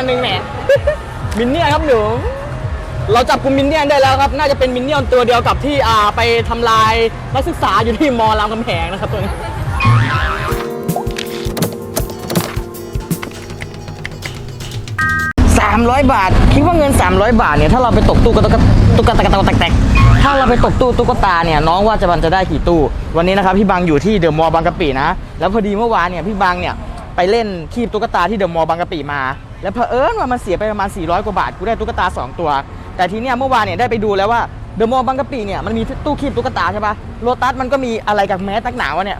ณหนึ่งแหมมินเนี่ยนครับหนู เราจับกลุ่มมินเนี่ยนได้แล้วครับ น่าจะเป็นมินเนี่ยนตัวเดียวกับที่อ่าไปทำลายนักศึกษาอยู่ที่มอรามคำแหงนะครับตัวนี้ 300 บาท คิดว่าเงิน 300 บาทเนี่ยถ้าเราไปตกตู้กตุ๊กตาตุ๊กตาตุ๊กตาแตกถ้าเราไปตกตู้ตุ๊กตาเนี่ยน้องว่าจะมันจะได้กี่ตู้ วันนี้นะครับพี่บางอยู่ที่เดอะมอลล์บางกะปินะ แล้วพอดีเมื่อวานเนี่ยพี่บางเนี่ยไปเล่นคีบตุ๊กตาที่เดอะมอลล์บางกะปิมา แล้วเผอิญว่ามันเสียไปประมาณ 400 กว่าบาท กูได้ตุ๊กตา 2 ตัว แต่ทีเนี้ยเมื่อวานเนี่ยได้ไปดูแล้วว่าเดอะมอลล์บางกะปิเนี่ยมันมีตู้คีบตุ๊กตาใช่ปะโลตัสมันก็มีอะไรกับแมสตักหนาวะเนี่ย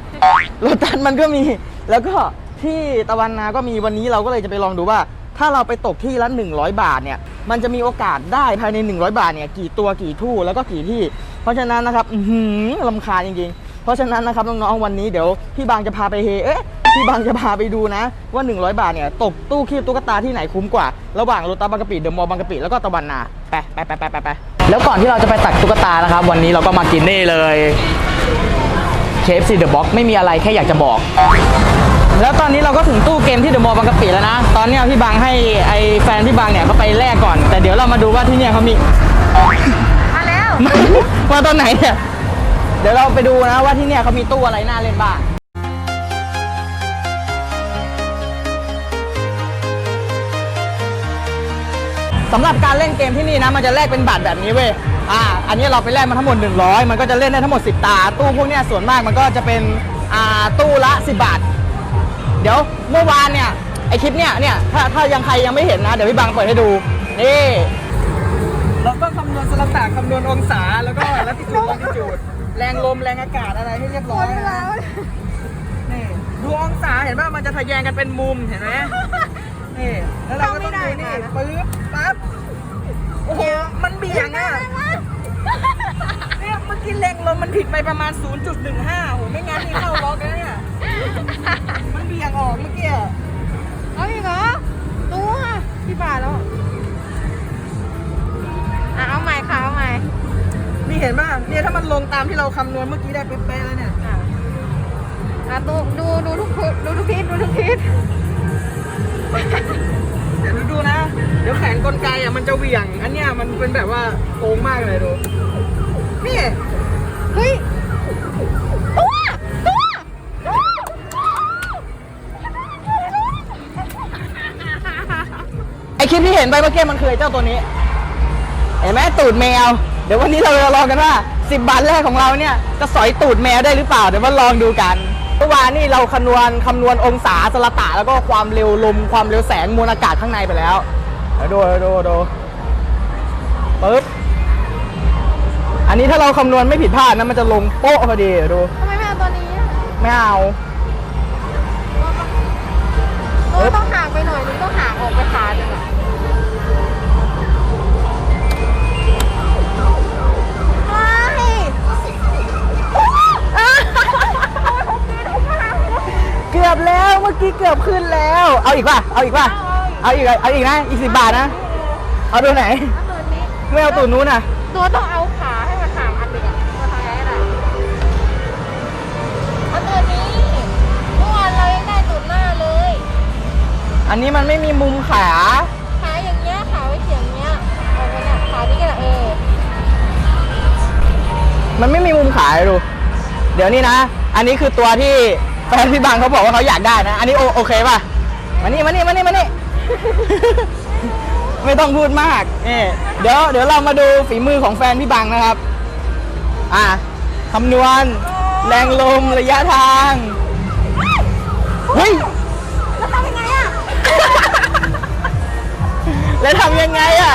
โลตัสมันก็มี แล้วก็ที่ตะวันนาก็มีวันนี้เราก็เลยจะไปลองดูว่า ถ้าเราไปตกที่ละ100 บาทเนี่ย มันจะมีโอกาสได้ภายใน 100 บาทเนี่ยกี่ตัวกี่ทู่แล้วก็กี่ที่ เพราะฉะนั้นนะครับ อือหือลำคาญจริงๆ เพราะฉะนั้นนะครับน้องๆวันนี้เดี๋ยวพี่บางจะพาไปเฮเอ๊ะ พี่บางจะพาไปดูนะ ว่า 100 บาทเนี่ยตกตู้คีบตุ๊กตาที่ไหนคุ้มกว่า ระหว่างโรตัสบางกะปิเดอะมอลล์บางกะปิแล้วก็ตะวันนาไปไปไปไปไปไปแล้วก่อนที่เราจะไปตักตุ๊กตานะครับ วันนี้เราก็มากินนี่เลย KFC The Box ไม่มีอะไรแค่อยากจะบอก แล้วตอนนี้เราก็ถึงตู้เกมที่เดอะมอลล์บางกะปิแล้วนะ ตอนเนี้ยพี่บางให้ไอแฟนพี่บางเนี่ยเขาไปแลกก่อน แต่เดี๋ยวเรามาดูว่าที่เนี่ยเขามีมาแล้วมาตอนไหนเนี่ยเดี๋ยวเราไปดูนะว่าที่เนี่ยเขามีตู้อะไรน่าเล่นบ้าง สำหรับการเล่นเกมที่นี่นะมันจะแลกเป็นบัตรแบบนี้เว้ยอ่าอันนี้เราไปแลกมาทั้งหมด 100 มันก็จะเล่นได้ทั้งหมด 10 ตา ตู้พวกเนี้ยส่วนมากมันก็จะเป็นอ่าตู้ละ 10 บาท เดี๋ยวเมื่อวานเนี่ยไอคลิปเนี่ยเนี่ยถ้าถ้ายังใครยังไม่เห็นนะ เดี๋ยวพี่บังเปิดให้ดูนี่เราก็คำนวณสลับตาคำนวณองศาแล้วก็ลัติจูดลัติจูดแรงลมแรงอากาศอะไรให้เรียบร้อยนะนี่ดูองศาเห็นป่ะมันจะทะแยงกันเป็นมุมเห็นไหมนี่แล้วเราก็ต้องดูนี่ปึ๊บ อกี้แรงลมมันผิดไปประมาณ 0.15โอ้โหไม่งั้นนี่เข้าล็อกแล้วเนี่ย มันเบี่ยงออกเมื่อกี้อะเอาอีกเหรอตัวพี่บาทแล้วอะเอาใหม่ค่ะเอาใหม่นี่เห็นป่ะเนี่ยถ้ามันลงตามที่เราคำนวณเมื่อกี้ได้เป๊ะๆแล้วเนี่ยอะอะตูดูดูทุกทิศดูทุกทิศดูทุกทิศเดี๋ยวดูดูนะ เดี๋ยวแขนกลไกอะมันจะเหวี่ยง อันเนี้ยมันเป็นแบบว่าโค้งมากเลยดูนี่ เฮ้ยตัวตัวตัวไอคลิปที่เห็นไปเมื่อกี้มันคือไอ้เจ้าตัวนี้ เห็นไหมตูดแมว เดี๋ยววันนี้เราจะลองกันว่า 10บาทแรกของเราเนี่ยจะสอยตูดแมวได้หรือเปล่า เดี๋ยวมาลองดูกันเมื่อวานนี่เราคำนวณคำนวณองศาสลตะแล้วก็ความเร็วลมความเร็วแสงมวลอากาศข้างในไปแล้วเดี๋ยวดูเดี๋ยวดูดูปึ๊บ อันนี้ถ้าเราคำนวณไม่ผิดพลาดนะมันจะลงโป๊ะพอดีเดี๋ยวดู ทำไมไม่เอาตัวนี้อะไม่เอา ตัวต้องห่างไปหน่อยนึงต้องห่างออกไปขาหนึ่งอะไม่เกือบแล้วเมื่อกี้เกือบขึ้นแล้ว เอาอีกป่ะ เอาอีกป่ะ เอาอีกเอาอีกนะ อีกสิบบาทนะ เอาตัวไหนเอาตัวนี้ ไม่เอาตัวนู้นน่ะ ตัวต้องเอาขา อันนี้มันไม่มีมุมขาขาอย่างเงี้ยขาไว้เฉียงเงี้ยเอาไปเนี่ยขานี้ก็ได้เออ มันไม่มีมุมขาเลยดู เดี๋ยวนี้นะ อันนี้คือตัวที่แฟนพี่บางเขาบอกว่าเขาอยากได้นะ อันนี้โอโอเคป่ะ มานี่มานี่มานี่มานี่ ไม่ต้องพูดมากนี่เดี๋ยวเดี๋ยวเรามาดูฝีมือของแฟนพี่บังนะครับ อะคำนวณ แรงลมระยะทาง เฮ้ย แล้วทำยังไงอะ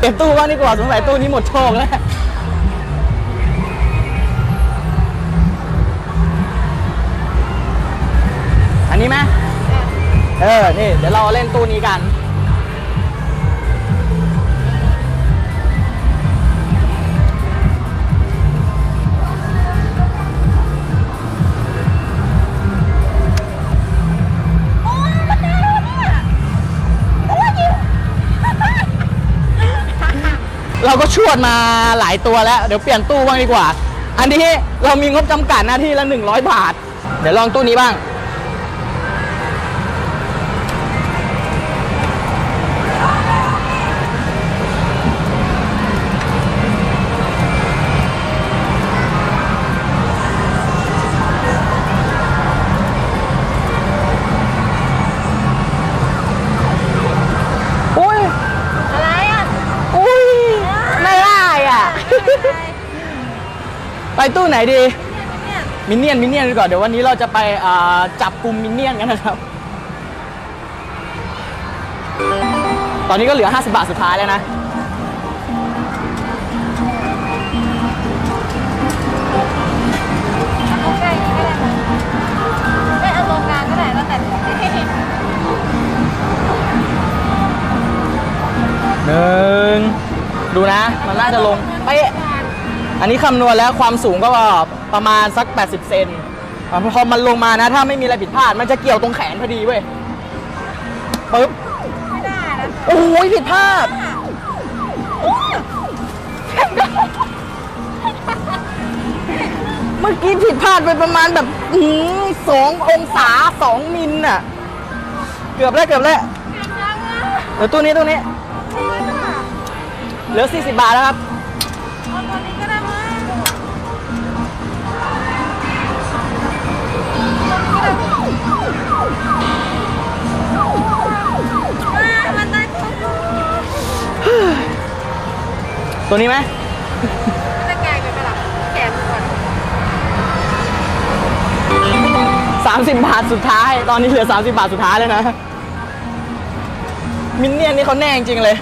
เก็บตู้บ้างดีกว่าสงสัยตู้นี้หมดโชคแล้วอันนี้ไหมเออ นี่ เดี๋ยวเราเล่นตู้นี้กัน เราก็ชวดมาหลายตัวแล้ว เดี๋ยวเปลี่ยนตู้บ้างดีกว่า อันนี้เรามีงบจำกัดหน้าที่ละ 100 บาท เดี๋ยวลองตู้นี้บ้าง ตู้ไหนดีเนี่ยมินเนี่ยน มินเนี่ยนดีกว่าเดี๋ยววันนี้เราจะไปอ่าจับกลุ่มมินเนี่ยนกันนะครับ ตอนนี้ก็เหลือ 50 บาทสุดท้ายแล้วนะ เอาใกล้ก็ได้ค่ะไม่เอาตรงกลางก็ได้แล้วแต่หนึ่ง ดูนะ มันน่าจะลงไปะ อันนี้คำนวณแล้วความสูงก็ประมาณสัก 80 เซนอะพอมันลงมานะ ถ้าไม่มีอะไรผิดพลาด มันจะเกี่ยวตรงแขนพอดีเว้ยปึ๊บไม่ได้นะโอ้ยผิดพลาดเมื่อกี้ผิดพลาดไปประมาณแบบอื้อหือสององศาสองมิลน่ะ เกือบแล้วเกือบแล้วเก่งจังอะเดี๋ยวตู้นี้ตู้นี้เหลือ40 บาทแล้วครับ ตัวนี้ไหมจะไกลไปไหมล่ะแขนก่อน30บาทสุดท้าย ตอนนี้เหลือ30บาทสุดท้ายแล้วนะ มินเนี่ยนนี่เขาแน่จริงๆเลย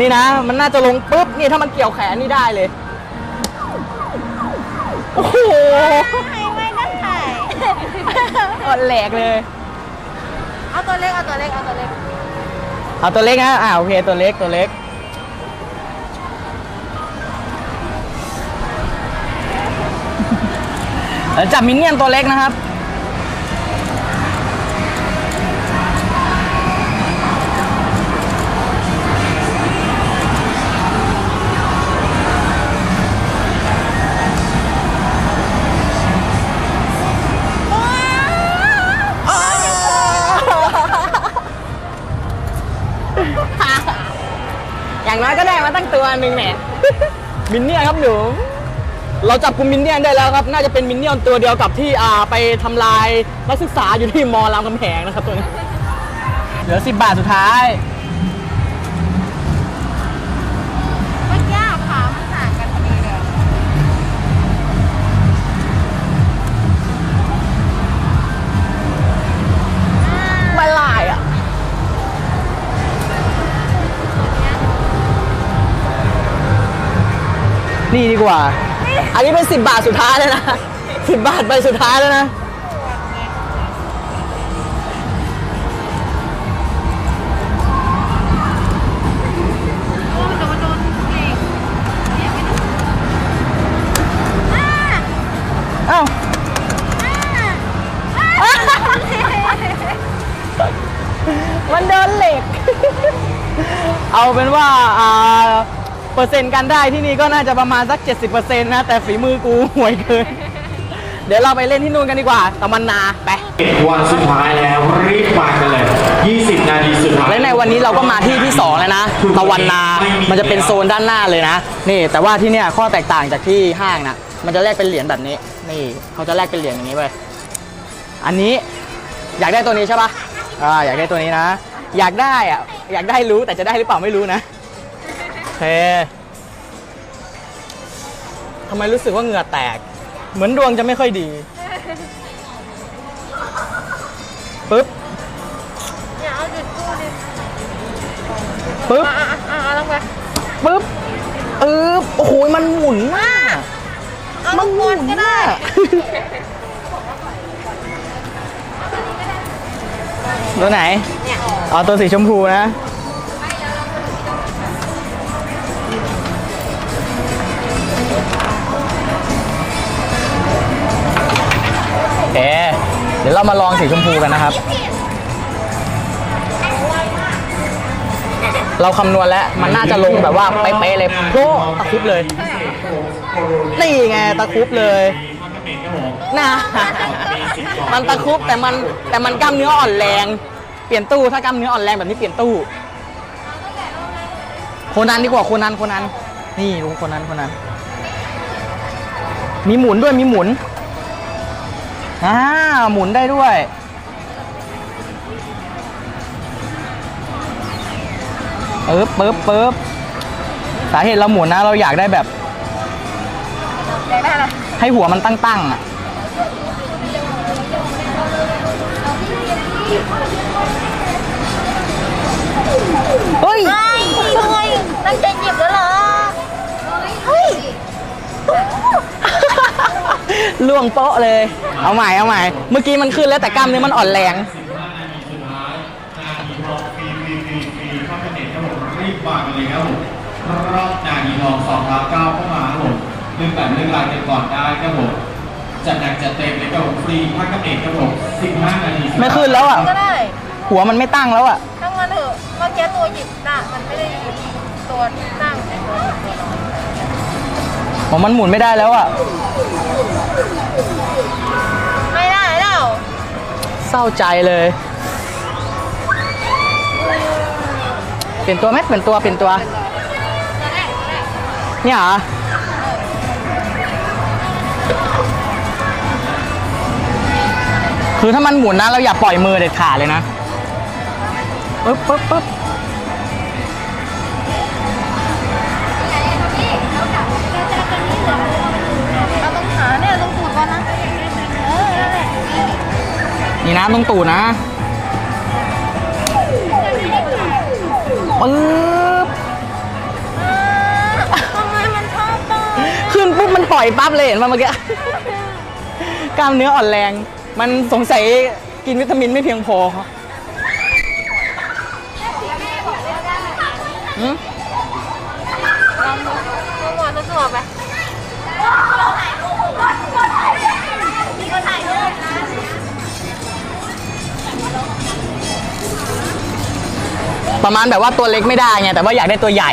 นี่นะ มันน่าจะลงปุ๊บ นี่ถ้ามันเกี่ยวแขนนี่ได้เลย โอ้โหไม่ไม่ได้อ่อนแหลกเลย เอาตัวเล็ก เอาตัวเล็ก เอาตัวเล็ก เอาตัวเล็กนะอ่าโอเค ตัวเล็ก ตัวเล็ก เดี๋ยวจับมินเนี่ยนตัวเล็กนะครับ อย่างน้อยก็ได้มาตั้งตัวหนึ่งแหมมินเนี่ยนครับหนู เราจับกลุ่มมินเนี่ยนได้แล้วครับน่าจะเป็นมินเนี่ยนตัวเดียวกับที่อ่าไปทำลายนักศึกษาอยู่ที่มอรามคำแหงนะครับตัวนี้เหลือ 10 บาทสุดท้ายเมื่อกี้ขามันห่างกันพอดีเลยมาลายอะ นี่ดีกว่า อันนี้เป็น10บบาทสุดท้ายแล้วนะ10บบาทไปสุดท้ายแล้วนะอ้าโดนเอามันเดินเหล็ก เอาเป็นว่าอ่า เปอร์เซ็นต์การได้ที่นี่ก็น่าจะประมาณสัก 70%นะ แต่ฝีมือกูห่วยเกิน เดี๋ยวเราไปเล่นที่นู่นกันดีกว่าตะวันนาไป วันสุดท้ายแล้วรีบมากันเลย 20 นาทีสุดท้ายและในวันนี้เราก็มาที่ที่สองแล้วนะตะวันนา มันจะเป็นโซนด้านหน้าเลยนะ นี่ แต่ว่าที่เนี่ยข้อแตกต่างจากที่ห้างนะมันจะแลกเป็นเหรียญแบบนี้ นี่เขาจะแลกเป็นเหรียญอย่างนี้ไปอันนี้อยากได้ตัวนี้ใช่ปะอ่าอยากได้ตัวนี้นะ อยากได้อะอยากได้รู้แต่จะได้หรือเปล่าไม่รู้นะโอ เคทำไมรู้สึกว่าเหงื่อแตก เหมือนดวงจะไม่ค่อยดีปึ๊บเนี่ยเอาจุดตู้ดิปึ๊บอะอะอะเอาลงไปปึ๊บเออโอ้โหมันหมุนมากเอาลมันงหบมุนนก็ได้มากตัวไหนเนี่ยอ๋อ ตัวสีชมพูนะ เค เดี๋ยวเรามาลองสีชมพูกันนะครับ เราคำนวณแล้วมันน่าจะลงแบบว่าเป๊ะๆเลยโป๊ะตะครุบเลย นี่ไงตะครุบเลยน่ามันตะครุบแต่มันแต่มันกล้ามเนื้ออ่อนแรง เปลี่ยนตู้ถ้ากล้ามเนื้ออ่อนแรงแบบนี้เปลี่ยนตู้ โคนันดีกว่าโคนันโคนันนี่ลุงโคนันโคนันมีหมุนด้วยมีหมุน อ่าหมุนได้ด้วยปึ๊บปึ๊บปึ๊บสาเหตุเราหมุนนะ เราอยากได้แบบอะไรให้หัวมันตั้งๆอะ ล่วงโป๊ะเลย เอาใหม่เอาใหม่ เมื่อกี้มันขึ้นแล้วแต่กล้ามเนื้อมันอ่อนแรง15นาทีสุดท้ายนาทีทองฟรีฟรีฟรีฟรีเข้าไปเน็ตครับผมรีบมากันเลยครับผมรอบนาทีทองสองรับเก้าเข้ามาครับผมเรื่องแบบเรื่องรายกันก่อนได้ครับผมจัดหนักจัดเต็มเลยครับผมฟรีภาคกันเอกครับผม15นาทีสุดท้ายไม่ขึ้นแล้วอะ ก็ได้หัวมันไม่ตั้งแล้วอะทั้งมันเถอะเมื่อกี้ตัวหยิบน่ะมันไม่ได้หยิบตัวตั้งแต่ตัวหยิบตัวน้อย ผมมันหมุนไม่ได้แล้วอะ ไม่ได้แล้วเศร้าใจเลย เปลี่ยนตัวไหมเปลี่ยนตัวเปลี่ยนตัวตัวแรกตัวแรกเนี่ยเหรอคือถ้ามันหมุนนะเราอย่าปล่อยมือเด็ดขาดเลยนะปึ๊บปึ๊บปึ๊บ นี่นะตรงตูดนะปึ๊บอ่าทำไมมันชอบตรงขึ้นปุ๊บมันปล่อยปั๊บเลยเห็นป่ะเมื่อกี้ กล้ามเนื้ออ่อนแรง มันสงสัยกินวิตามินไม่เพียงพอหืมล ประมาณแบบว่าตัวเล็กไม่ได้ไงแต่ว่าอยากได้ตัวใหญ่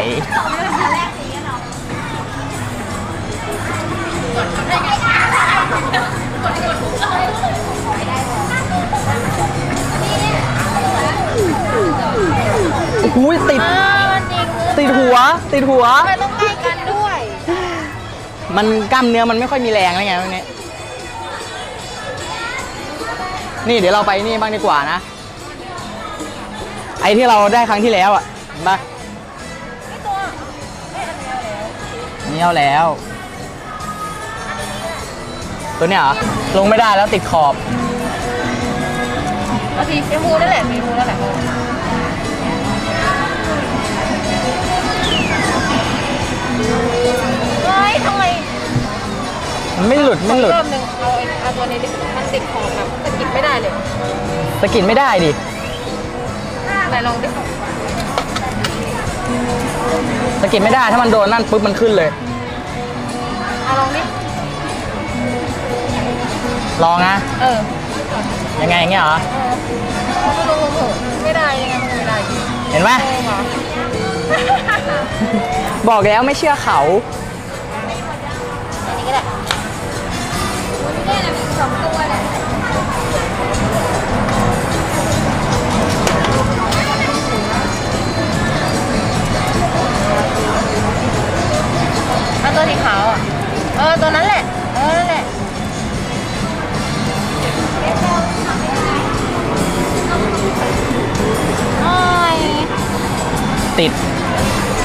โอ้โหติดอ่ามันจริงติดหัว ติดหัวทำไมต้องใกล้กันด้วยมันกล้ามเนื้อมันไม่ค่อยมีแรงอะไรไงพวกนี้นี่เดี๋ยวเราไปนี่บ้างดีกว่านะ ไอ้ที่เราได้ครั้งที่แล้วอะเห็นปะนี่ตัวเอ้ยอันนี้เอาแล้วอันนี้เอาแล้ว ตัวเนี้ยเหรอลงไม่ได้แล้วติดขอบ เอาสีชมพูนั่นแหละสีชมพูนั่นแหละเฮ้ยทำไมมันไม่หลุดไม่หลุดรอบหนึ่งเอาไอ้เอาตัวนี้ดิมันติดขอบแบบสะกิดไม่ได้เลย สะกิดไม่ได้ดิ ไหนลองดิสะกิดไม่ได้ถ้ามันโดนนั่นปุ๊บมันขึ้นเลย เอาลองดิ ลองนะเออยังไงอย่างเงี้ยเหรอ เออเอาไปลองลองเถอะไม่ได้ยังไงมันไม่ได้จริงเห็นไหมโอ้มาบอกแล้วไม่เชื่อเขา ตัวสีขาวอะ เออ ตัวนั้นแหละ เออ นั่นแหละโอ้ยติด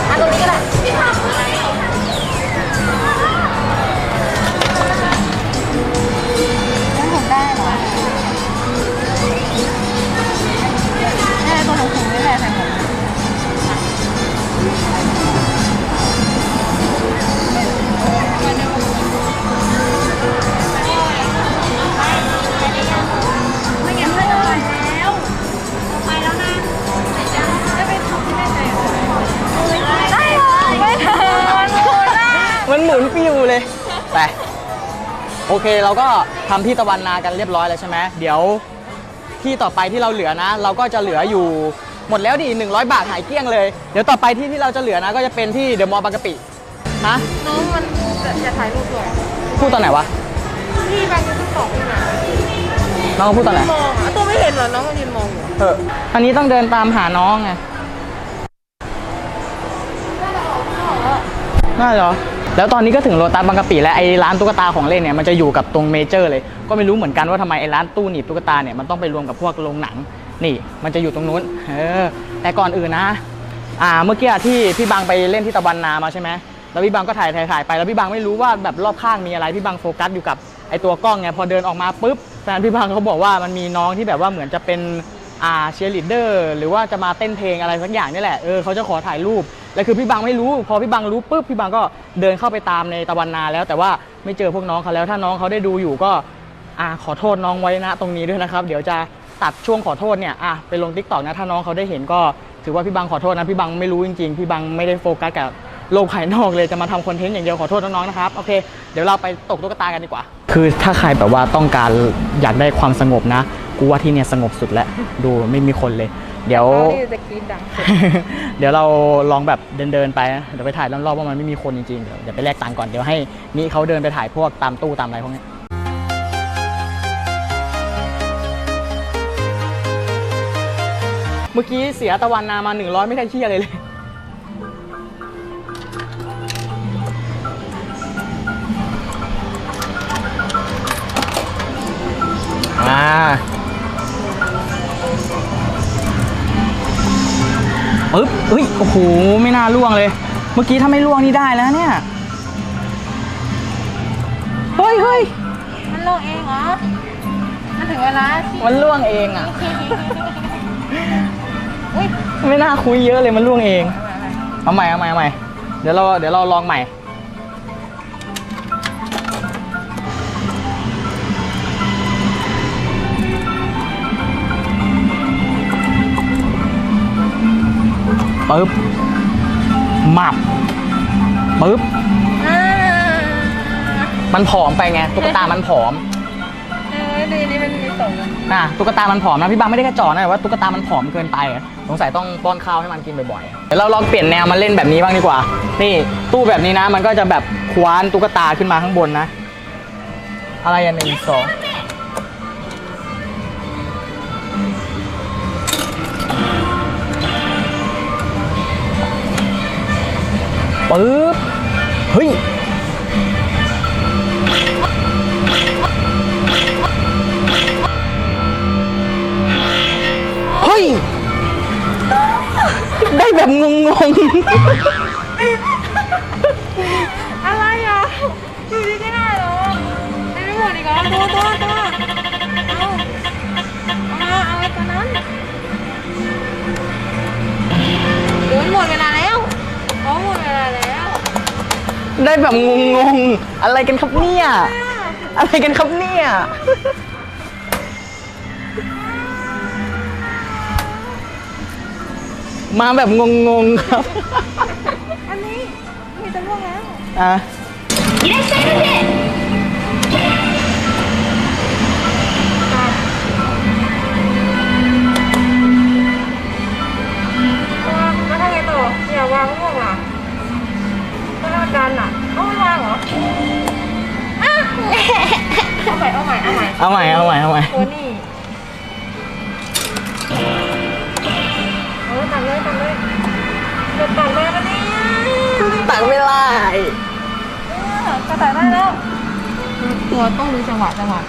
อันตรงนี้ก็ได้ เคเราก็ทำที่ตะวันนากันเรียบร้อยแล้วใช่ไหมเดี๋ยวที่ต่อไปที่เราเหลือนะ เราก็จะเหลืออยู่หมดแล้วดิ100 บาทหายเกลี้ยงเลย เดี๋ยวต่อไปที่ที่เราจะเหลือนะ ก็จะเป็นที่เดอะมอลล์บางกะปิฮะน้องมันจะจะถ่ายรูปด้วยพูดตอนไหนวะพี่บางทีก็ตอบพี่นะน้องพูดตอนไหนมองอะตัวไม่เห็นเหรอน้องมันยืนมองอยู่เอออันนี้ต้องเดินตามหาน้องไงน่าเหรอ แล้วตอนนี้ก็ถึงโรตัสบางกะปิแล้วไอ้ร้านตุ๊กตาของเล่นเนี่ยมันจะอยู่กับตรงเมเจอร์เลย ก็ไม่รู้เหมือนกันว่าทำไมไอ้ร้านตู้หนีบตุ๊กตาเนี่ยมันต้องไปรวมกับพวกโรงหนังนี่มันจะอยู่ตรงนู้นเออแต่ก่อนอื่นนะอ่าเมื่อกี้ที่พี่บางไปเล่นที่ตะวันนามาใช่ไหมแล้วพี่บังก็ถ่ายถ่ายถ่ายไปแล้วพี่บังไม่รู้ว่าแบบรอบข้างมีอะไรพี่บังโฟกัสอยู่กับไอตัวกล้องไงพอเดินออกมาปุ๊บแฟนพี่บังเขาบอกว่ามันมีน้องที่แบบว่าเหมือนจะเป็น อ่าเชียร์ลีดเดอร์หรือว่าจะมาเต้นเพลงอะไรสักอย่างนี่แหละเออเขาจะขอถ่ายรูปแล้วคือพี่บังไม่รู้ พอพี่บังรู้ปุ๊บพี่บังก็เดินเข้าไปตามในตะวันนาแล้ว แต่ว่าไม่เจอพวกน้องเขาแล้วถ้าน้องเขาได้ดูอยู่ก็อ่าขอโทษน้องไว้นะตรงนี้ด้วยนะครับ เดี๋ยวจะตัดช่วงขอโทษเนี่ยอะไปลงทิกตอกนะถ้าน้องเขาได้เห็นก็ถือว่าพี่บังขอโทษนะพี่บังไม่รู้จริงๆพี่บังไม่ได้โฟกัสกับโลกภายนอกเลยจะมาทำคอนเทนต์อย่างเดียวขอโทษน้องๆนะครับโอเคเดี๋ยวเราไปตกตุ๊กตากันดีกว่า คือถ้าใครแบบว่าต้องการอยากได้ความสงบนะ กูว่าที่เนี่ยสงบสุดแล้วดูไม่มีคนเลย เดี๋ยวนี่จะกรีดดังเดี๋ยวเราลองแบบเดินๆไปนะเดี๋ยวไปถ่ายรอบๆว่ามันไม่มีคนจริงๆเดี๋ยวเดี๋ยวไปแลกตังค์ก่อนเดี๋ยวให้นี่เขาเดินไปถ่ายพวกตามตู้ตามอะไรพวกนี้เมื่อกี้เสียตะวันนามา 100 ไม่ได้เชี่ยเลยเลย อ่า ปึ๊บเฮ้ยโอ้โหไม่น่าล่วงเลย เมื่อกี้ถ้าไม่ล่วงนี่ได้แล้วเนี่ยเฮ้ยเฮ้ยมันลงเองเหรอมันถึงเวลาที่มันล่วงเองอะอุ้ยไม่น่าคุยเยอะเลยมันล่วงเองเอาใหม่เอาใหม่เอาใหม่เดี๋ยวเราเดี๋ยวเราลองใหม่ ปึ๊บหมับปึ๊บอ่ามันผอมไปไงตุ๊กตามันผอมเออดีนี่มันมีสองอันน่ะตุ๊กตามันผอมนะพี่บางไม่ได้กระจอกนะแต่ว่าตุ๊กตามันผอมเกินไปอะสงสัยต้องป้อนข้าวให้มันกินบ่อยๆเดี๋ยวเราลองเปลี่ยนแนวมาเล่นแบบนี้บ้างดีกว่า นี่ตู้แบบนี้นะ มันก็จะแบบคว้านตุ๊กตาขึ้นมาข้างบนนะ อะไรอันหนึ่งสอง ปึ๊บเฮ้ยเฮ้ย ได้แบบงงอะไรอะอยู่ดีก็ได้เหรอไม่ไม่หมดอีกเหรอตัวตัวตัวเอาเอาเอาไอ้ตัวนั้นเดี๋ยวมันหมดเวลา ได้แบบงงๆ อะไรกันครับเนี่ย อะไรกันครับเนี่ย มาแบบงงๆครับ อันนี้มีจะล่วงแล้วอะแล้วท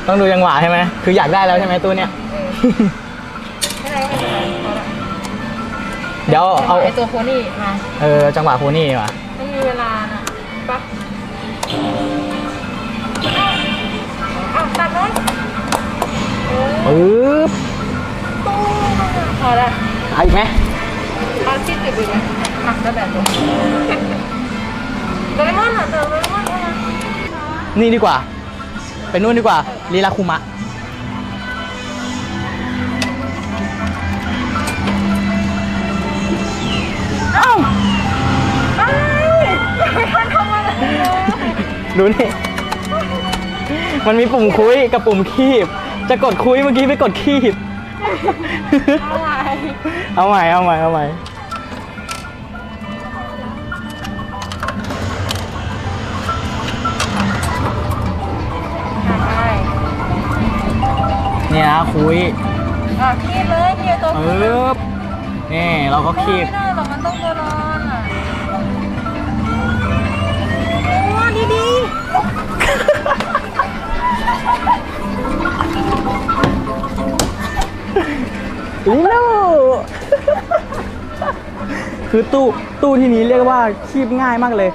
ต้องดูจังหวะใช่ไหมคืออยากได้แล้วใช่ไหมตู้เนี่ยเออไม่ได้ไม่เป็นไรพอละเดี๋ยวเอาไอตัวโคนี่มาเออจังหวะโพนี่ดีกว่ะไม่มีเวลาน่ะปั๊บอ้าวตัดเลยเออปึ๊บพอละเอาอีกไหมเอาที่ติดอีกไหมหักแล้วแบบนี้โดเรมอนอะเจอโดเรมอนเข้ามานี่ดีกว่า ไปนู่นดีกว่าลีลาคุมะ เอ้าอะไรไม่ทันทำอะไรเลยดูนี่ มันมีปุ่มคุยกับปุ่มคีบ จะกดคุยเมื่อกี้ไปกดคีบ อะไร เอาใหม่ เอาใหม่ เอาใหม่ คุยอะคีบเลยคีบตัวคีบปึ๊บนี่เราก็คีบไม่ได้หรอกมันต้องตัวร้อนอะโอ้ดีดีลูคือตู้ตู้ที่นี้เรียกว่าคีบง่ายมากเลย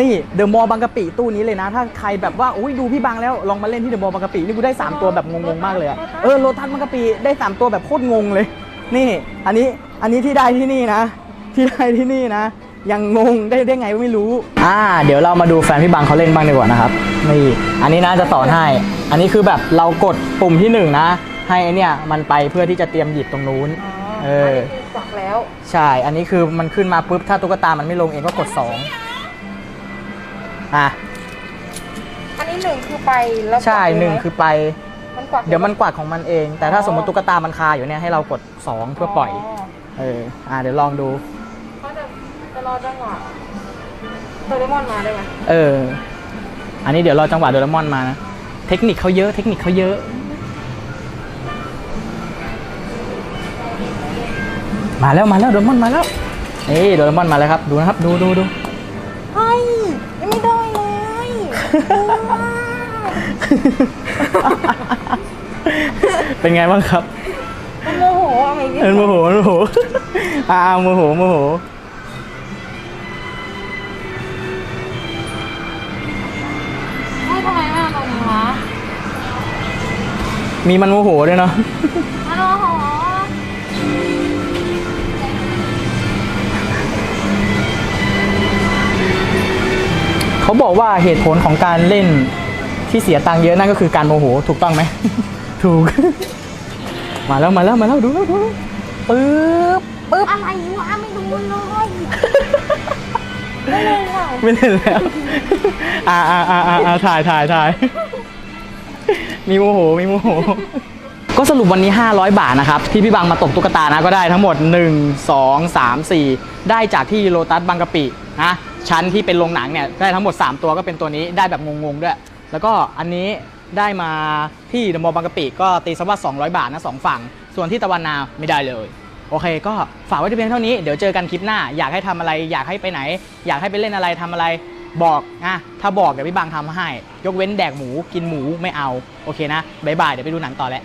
นี่เดอะมอลล์บางกะปิตู้นี้เลยนะ ถ้าใครแบบว่าอุ้ยดูพี่บางแล้วลองมาเล่นที่เดอะมอลล์บางกะปินี่กูได้ 3 ตัวแบบงงๆมากเลยอะเออโลตัสบางกะปิได้ 3 ตัวแบบโคตรงงเลย นี่อันนี้อันนี้ที่ได้ที่นี่นะ ที่ได้ที่นี่นะ ยังงงได้ได้ไงไม่รู้อ่าเดี๋ยวเรามาดูแฟนพี่บางเขาเล่นบ้างดีกว่านะครับนี่อันนี้นะจะสอนให้ อันนี้คือแบบเรากดปุ่มที่หนึ่งนะให้ไอเนี่ยมันไปเพื่อที่จะเตรียมหยิบตรงนู้นเออกวักแล้ว ใช่ อันนี้คือมันขึ้นมาปุ๊บถ้าตุ๊กตามันไม่ลงเองก็กด 2 อะอันนี้หนึ่งคือไปแล้วใช่หนึ่งคือไป มันกวักเดี๋ยวมันกวาดของมันเอง แต่ถ้าสมมติตุ๊กตามันคาอยู่เนี่ยให้เรากด 2 เพื่อปล่อย เออ อะเดี๋ยวลองดูเขาจะจะรอจังหวะโดเรมอนมาได้ไหมเออ อันนี้เดี๋ยวรอจังหวะโดเรมอนมานะ เทคนิคเขาเยอะ เทคนิคเขาเยอะ มาแล้วมาแล้วโดเรมอนมาแล้วนี่โดเรมอนมาแล้วครับ ดูนะครับ ดูดูดู เป็นไงบ้างครับมันโมโหอะไรพี่เออโมโหโมโหอ่าโมโหโมโหไม่ทำไมไม่เอาตรงนี้วะมีมันโมโหด้วยเนาะ เขาบอกว่าเหตุผลของการเล่นที่เสียตังค์เยอะนั่นก็คือการโมโหถูกต้องไหม ถูก มาแล้วมาแล้วมาแล้วดูแล้วดูแล้วปึ๊บปึ๊บอะไรวะไม่ดูเลยไม่เลยค่ะไม่เล่นแล้วอ่าอ่าอ่าอ่าอ่าถ่ายถ่ายถ่ายมีโมโหมีโมโหก็สรุปวันนี้ 500 บาทนะครับ ที่พี่บังมาตกตุ๊กตานะก็ได้ทั้งหมด 1 2 3 4 ได้จากที่โลตัสบางกะปินะ ชั้นที่เป็นโรงหนังเนี่ยได้ทั้งหมด 3 ตัวก็เป็นตัวนี้ได้แบบงงๆด้วย แล้วก็อันนี้ได้มาที่เดอะมอลล์บางกะปิก็ตีซะว่า 200 บาทนะสองฝั่ง ส่วนที่ตะวันนาไม่ได้เลย โอเค ก็ฝากไว้ที่เพียงเท่านี้เดี๋ยวเจอกันคลิปหน้า อยากให้ทำอะไร อยากให้ไปไหน อยากให้ไปเล่นอะไรทำอะไรบอกนะถ้าบอกเดี๋ยวพี่บางทำให้ ยกเว้นแดกหมูกินหมูไม่เอาโอเคนะบายบายเดี๋ยวไปดูหนังต่อแหล้ว